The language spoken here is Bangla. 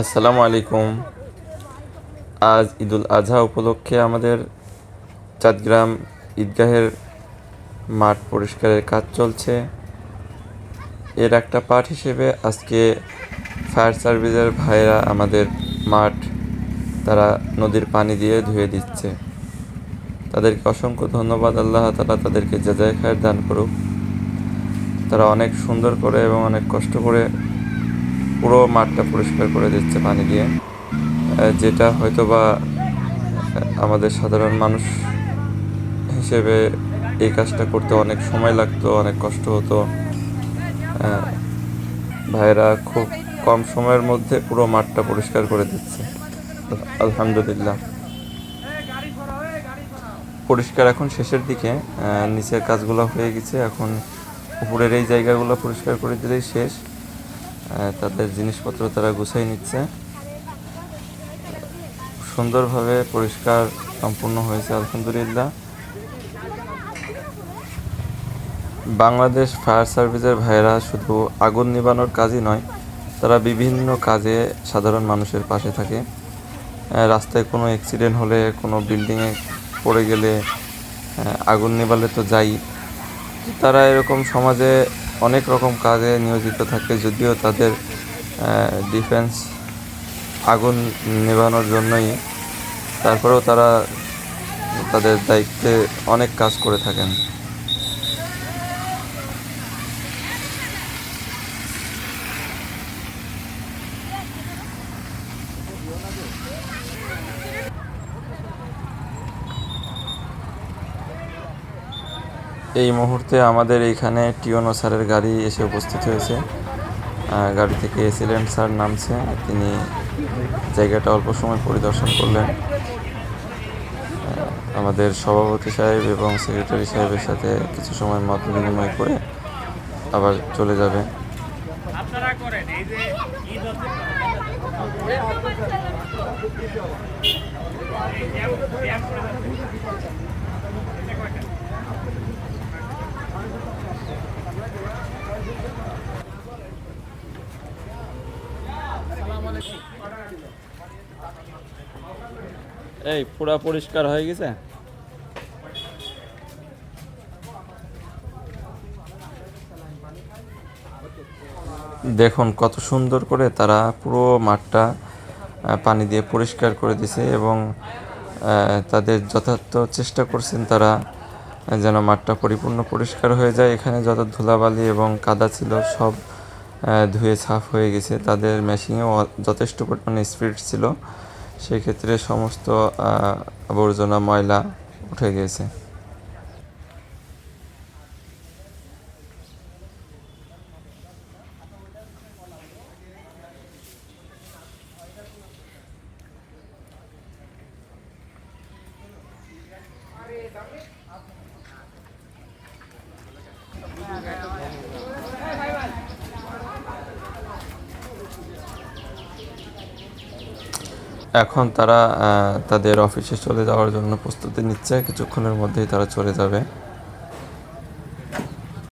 আসসালামু আলাইকুম। আজ ঈদুল আজহা উপলক্ষে আমাদের চাঁদগ্রাম ঈদগাহের মাঠ পরিষ্কারের কাজ চলছে। এর একটা পার্ট হিসেবে আজকে ফায়ার সার্ভিসের ভাইরা আমাদের মাঠ তারা নদীর পানি দিয়ে ধুয়ে দিচ্ছে। তাদেরকে অসংখ্য ধন্যবাদ, আল্লাহ তালা তাদেরকে যাজায় খায়ের দান করুক। তারা অনেক সুন্দর করে এবং অনেক কষ্ট করে পুরো মাঠটা পরিষ্কার করে দিচ্ছে পানি দিয়ে। যেটা হয়তো বা আমাদের সাধারণ মানুষ হিসেবে এই কাজটা করতে অনেক সময় লাগতো, অনেক কষ্ট হতো। ভাইরা খুব কম সময়ের মধ্যে পুরো মাঠটা পরিষ্কার করে দিচ্ছে। আলহামদুলিল্লাহ। পরিষ্কার এখন শেষের দিকে নিচের কাজগুলো হয়ে গেছে। এখন উপরের এই জায়গাগুলো পরিষ্কার করে দিলেই শেষ। তাদের জিনিসপত্র তারা গুছাই নিচ্ছে। সুন্দরভাবে পরিষ্কার সম্পূর্ণ হয়েছে, আলহামদুলিল্লাহ। বাংলাদেশ ফায়ার সার্ভিসের ভাইয়েরা শুধু আগুন নিবানোর কাজই নয়, তারা বিভিন্ন কাজে সাধারণ মানুষের পাশে থাকে। রাস্তায় কোনো অ্যাক্সিডেন্ট হলে, কোনো বিল্ডিংয়ে পড়ে গেলে আগুন নেভালে তো যাই। তারা এরকম সমাজে অনেক রকম কাজে নিয়োজিত থাকে, যদিও তাদের ডিফেন্স আগুন নেভানোর জন্যই। তারপরেও তারা তাদের দায়িত্বে অনেক কাজ করে থাকেন। এই মুহূর্তে আমাদের এইখানে টিওনো স্যারের গাড়ি এসে উপস্থিত হয়েছে গাড়ি থেকে এসিলেন স্যার নামছে তিনি জায়গাটা অল্প সময় পরিদর্শন করলেন আমাদের সভাপতি সাহেব এবং সেক্রেটারি সাহেবের সাথে কিছু সময় মত বিনিময় করে আবার চলে যাবে এই পুরা পরিষ্কার হয়ে গেছে। দেখুন কত সুন্দর করে তারা পুরো মাঠটা পানি দিয়ে পরিষ্কার করে দিছে এবং তাদের যথার্থ চেষ্টা করছেন তারা যেন মাঠটা পরিপূর্ণ পরিষ্কার হয়ে যায়। এখানে যত ধুলাবালি এবং কাদা ছিল সব ধুয়ে সাফ হয়ে গেছে। তাদের মেশিনেও যথেষ্ট পরিমাণে স্পিড ছিল। সেক্ষেত্রে সমস্ত আবর্জনা ময়লা উঠে গেছে। এখন তারা তাদের অফিসে চলে যাওয়ার জন্য প্রস্তুতি নিচ্ছে। কিছুক্ষণের মধ্যেই তারা চলে যাবে।